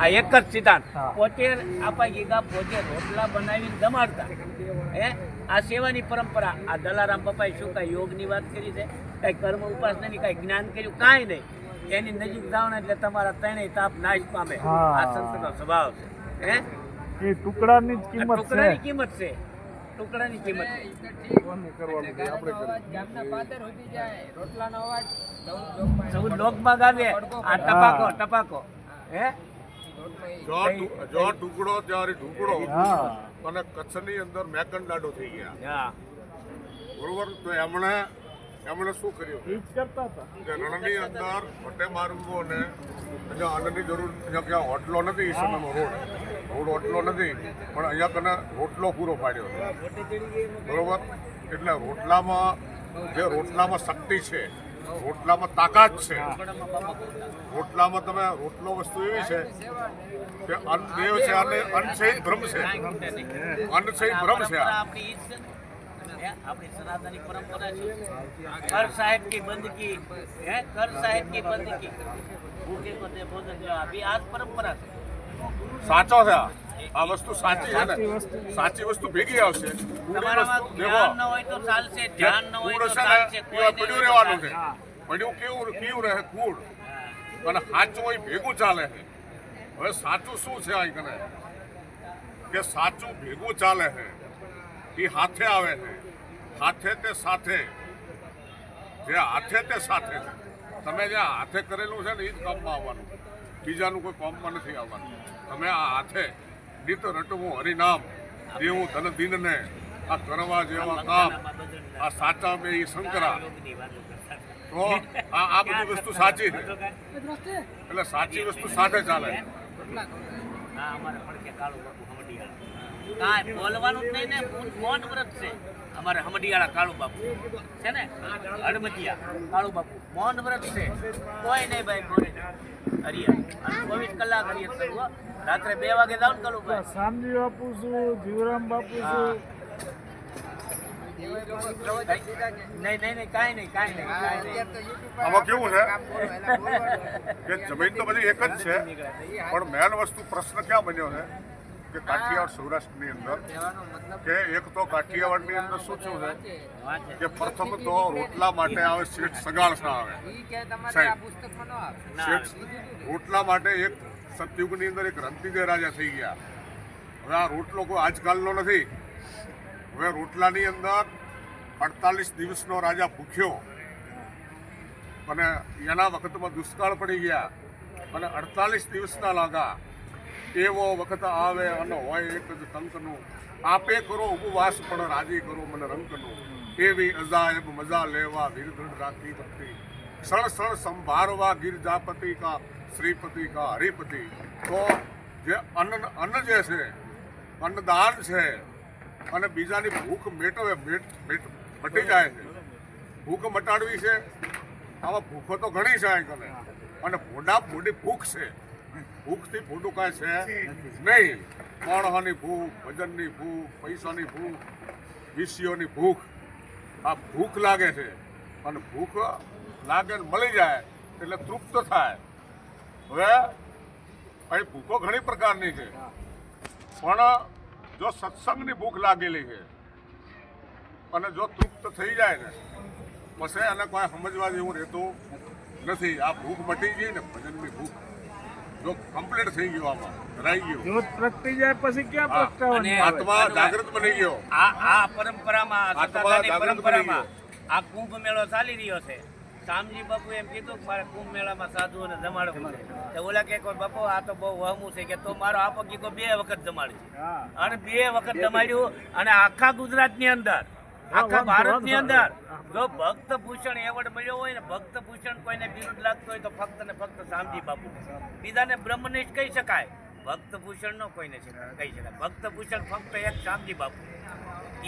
આ એક જ સિદ્ધાંત. પોતે આપા ગીગા પોતે રોટલા બનાવીને જમાડતા. હે? આ સેવાની પરંપરા. આ દલારામ બાપાએ શું કાંઈ યોગની વાત કરી છે? કાંઈ કર્મ ઉપાસનાની કાંઈ જ્ઞાન કર્યું? કાંઈ નહીં. એની નજીક જાઓ ને એટલે તમારા ત્રણેય તાપ નાશ પામે. આ સંતનો સ્વભાવ છે. હે? એ ટુકડાની જ કિંમત છે. ટુકડાની કિંમત છે. ટુકડાની કિંમત છે. કોને કરવાનું આપણે ગામના પાદર સુધી જાય. રોટલાનો અવાજ. ચૌદ સૌ લોકમાં ગાવે. આ ટપાકો ટપાકો. હે? જો ટુકડો ત્યારે ટુકડો. અને કચ્છની અંદર મેકંડાડો થઈ ગયા. બરોબર? તો એમણે એમણે શું કર્યું? કે રણની અંદર ભટ્ટે માર્ગો ને અહીંયા અન્નની જરૂર અહીંયા ક્યાં હોટલો નથી એ સમયનો રોડ. રોડ હોટલો નથી. પણ અહીંયા કને રોટલો પૂરો પાડ્યો બરોબર? એટલે રોટલામાં જે રોટલામાં શક્તિ છે રોટલામાં તાકાત છે. રોટલામાં તમે રોટલો વસ્તુ એવી છે કે અન્ન દેવ છે અને અન્ન સહિત ભ્રમ છે. અન્ન સહિત ભ્રમ છે પરંપરા છે સાહેબ કી બંદગી હે કર સાહેબ આ. પરંપરા સાચો છે આ. આ વસ્તુ સાચી છે સાચી ને વસ્તુ. સાચી વસ્તુ ભેગી આવશે. ન હોય તો ચાલશે ધ્યાન ન હોય તો ચાલશે પડ્યું રહેવાનું છે. પડ્યું કેવું કેવું રહે? કૂડ અને સાચું હોય ભેગું ચાલે છે. હવે સાચું શું છે અહીં કને? કે સાચું ભેગું ચાલે છે. એ હાથે આવે છે. હાથે તે સાથે. જે હાથે તે સાથે છે. તમે જે હાથે કરેલું છે ને એ જ કામમાં આવવાનું. બીજાનું કોઈ કામમાં નથી આવવાનું. તમે આ હાથે નિત રટવું હરિનામ. દેવું ધન દિનને આ કરવા જેવા કામ. આ સાચા મેં એ શંકરા. તો આ આ બધી વસ્તુ સાચી છે. એટલે સાચી વસ્તુ સાથે ચાલે. હા અમારે પડખે કાળું બાપુ હમડિયાળા. કાંઈ બોલવાનું જ નહીં ને મૌન- મૌન વ્રત છે? અમારે હમડિયાળા કાળુ બાપુ. છે ને? હડમતિયા કાળુ બાપુ. મૌન વ્રત છે. કોઈ નહીં ભાઈ બોલે હરિયા અને ચોવીસ કલાક હરિયત કરવું રાત્રે બે વાગે જાવ ને કાળુ શામજી બાપુ છું જીવરામ બાપુ છું. નહીં નહીં નહીં કાંઈ નહીં કાંઈ નહીં કાંઈ નહીં. આમાં કેવું છે? કે જમીન તો બધી એક જ છે પણ મેન વસ્તુ પ્રશ્ન ક્યાં બન્યો છે? કે કાઠિયાવાડ સૌરાષ્ટ્રની અંદર કે એક તો કાઠિયાવાડની અંદર શું શું છે? કે પ્રથમ તો રોટલા માટે આવે શેઠ સગાળસા આવે. શેઠ રોટલા માટે એક સતયુગની અંદર એક રંતીજય રાજા થઈ ગયા. હવે આ રોટલો કોઈ આજકાલનો નથી. હવે રોટલાની અંદર અડતાલીસ દિવસનો રાજા ભૂખ્યો. અને એના વખતમાં દુષ્કાળ પડી ગયા. અને અડતાલીસ દિવસના લાગા. એવો વખત આવે અને હોય એક જ ટંકનું આપે કરો, ઉપવાસ પણ રાજી કરો મને રંકનું એવી અજાયબ મજા લેવા વીરદૃઢ રાખી ભક્તિ. સણ સણ સંભાળવા ગિરજાપતિ કા શ્રીપતિ કા હરિપતિ. તો જે અન્ન અન્ન જે છે, અન્નદાન છે, અને બીજાની ભૂખ મેટવે, મેટ જાય છે. ભૂખ મટાડવી છે. આવા ભૂખો તો ઘણી છે અને ભોડા ભોડી ભૂખ છે. ભૂખથી ભોડું કાંઈ છે નહીં. માણસની ભૂખ, ભજનની ભૂખ, પૈસાની ભૂખ વિષયોની ભૂખ. આ ભૂખ લાગે છે. અને ભૂખ લાગે મળી જાય એટલે તૃપ્ત થાય. હવે અહીં ભૂખો ઘણી પ્રકારની છે. પણ જો સત્સંગની ભૂખ લાગેલી છે અને જો તૃપ્ત થઈ જાય ને, પછી એને કોઈ સમજવા જેવું રહેતું નથી. આ ભૂખ મટી ગઈ ને ભજનની ભૂખ જો કમ્પ્લીટ થઈ ગયો આમાં રહી ગયો. જો પ્રગટી જાય પછી ક્યાં હા. પ્રગટાવવાની? આત્મા જાગૃત બની ગયો. આ આ પરંપરામાં આત્મા સતાધારની પરંપરામાં આ કુંભ મેળો ચાલી રહ્યો છે. શામજી બાપુ એમ કીધું કે મારે કુંભ મેળામાં સાધુઓને જમાડવું છે. તો ઓલા કે કોઈ બાપુ આ તો બહુ વહમું છે કે તો મારો આ પગીકો બે વખત જમાડ્યું હા. અને બે વખત. જમાડ્યું અને આખા ગુજરાતની અંદર આખા ભારતની અંદર જો ભક્ત ભૂષણ એવોર્ડ મળ્યો હોય ને ભક્ત ભૂષણ કોઈને વિરુદ્ધ લાગતો હોય તો ફક્ત ને ફક્ત શામજી બાપુ. બીજાને બ્રહ્મનિષ્ઠ કહી શકાય. ભક્ત ભૂષણ નો કોઈને કહી શકાય. ભક્ત ભૂષણ ફક્ત એક શામજી બાપુ.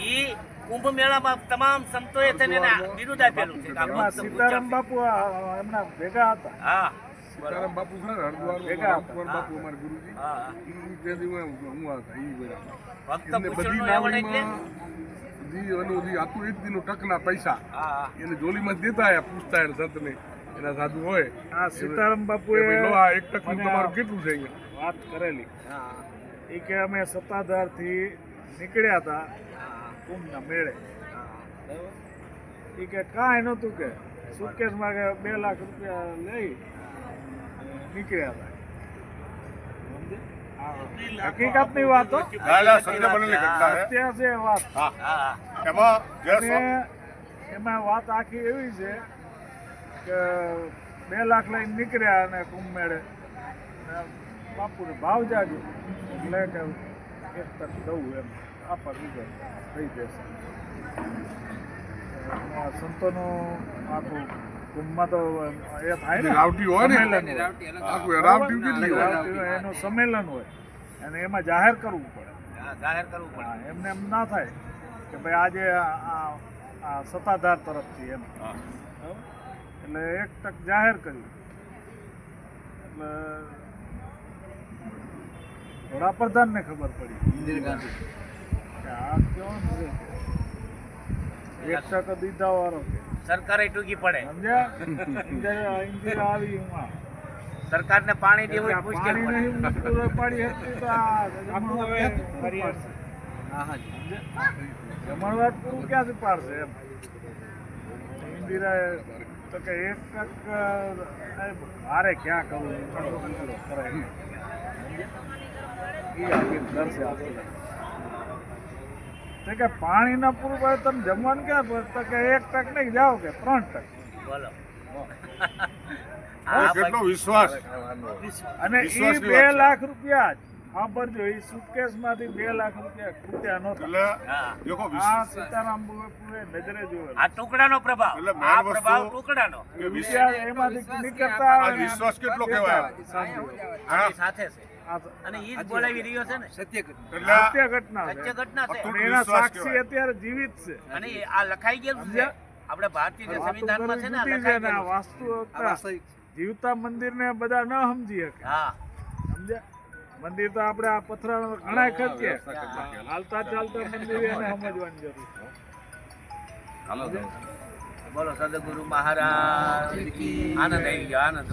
ઈ કુંભ મેળામાં તમામ સંતોએ થઈને વિરુદ્ધ આપેલું છે. આ ભક્ત સીતારામ બાપુ એમના ભેગા હતા. હા. સીતારામ બાપુ હરદ્વાર બાપુ? અમારા ગુરુજી. હા હા. ઈ ત્યાંથી હું હું હતા, ઈ બધા. ભક્ત એમને ભૂષણ નો એવોર્ડ એટલે જી ઓલું જી. આતું એક દીનું ટકના પૈસા. હા હા. એને જોલીમાં દેતા હે પૂછતા એને સંતને. એના સાધુ હોય. આ સીતારામ બાપુ એ લો આ એક ટકનું તમારું કેટલું છે અહીંયા? વાત કરેલી. હા એ કે અમે સત્તાધારથી નીકળ્યા હતા કુંભના મેળે. એ કે કાંઈ નહોતું કે. સુટકેસમાં કે બે લાખ રૂપિયા લઈ નીકળ્યા હતા. સમજે? આ હકીકતની વાત છે વાત. એમાં એમાં વાત આખી એવી છે કે બે લાખ લઈને નીકળ્યા અને કુંભ મેળે બાપુને ભાવ જાજો એટલે કે એક તક દઉં એમ. આપા દીધો થઈ જશે. સંતોનું આખું કુંભમાં તો એ થાય ને. રાવટી હોય ને. આખું રાવટી કેટલી હોય. એનું સંમેલન હોય. અને એમાં જાહેર કરવું પડે. જાહેર કરવું પડે. એમને એમ ના થાય કે ભાઈ આજે આ- સત્તાધાર તરફથી એમ. હા. એટલે એક તક જાહેર કર્યું એટલે વડાપ્રધાનને ખબર પડી. ઇન્દિરા ગાંધી. કે આ કેવો એક તક દીધા વાળો છે. સરકારે ટૂંકી પડે. ઇન્દિરા ઇન્દિરા આવી સરકારને પાણી દેવું મુશ્કેલ પડે. નહીં પૂરો પાડી શકતી તો આ જમણવાર પૂરું હા હા જમણવાર પૂરું ક્યાંથી પાડશે એમ? ઇન્દિરા તો કે એક તક મારે ક્યાં કરવું એ કરશે આપણે તો કે પાણીના પૂરું પડે તમે જમવાનું ક્યાં પડે તો કે એક ટક નહીં જાઓ કે ત્રણ ટક. બોલો. આ કેટલો વિશ્વાસ. અને એ બે લાખ રૂપિયા જ. સાંભળજો એ સુટકેસમાંથી બે લાખ રૂપિયા ખૂટ્યા નહોતા. એટલે આ સીતારામ બાપુએ નજરે જોયો આ ટુકડાનો પ્રભાવ. એટલે આ પ્રભાવ ટુકડાનો. કે વિશ્વાસ એમાંથી નીકળતા વિશ્વાસ કેટલો કહેવાય? સાથે છે. અને ઈ જ બોલાવી રહ્યો છે ને? સત્ય ઘટના. સત્ય ઘટના સત્ય ઘટના છે. એના સાક્ષી અત્યારે જીવિત છે. અને આ લખાઈ ગયેલું છે. આપણે ભારતીય સંવિધાનમાં છે ને આ કરવી જુદી છે લખાઈ ગયેલું વાસ્તુ જીવતા મંદિરને બધા ન સમજી શકે. હા. સમજ્યા? મંદિર તો આપણે આ પથરા ઘણા ખર્ચે હાલતા ચાલતા મંદિર એને સમજવાની જરૂર બોલો સદગુરુ મહારાજ આનંદ આવી ગયો આનંદ.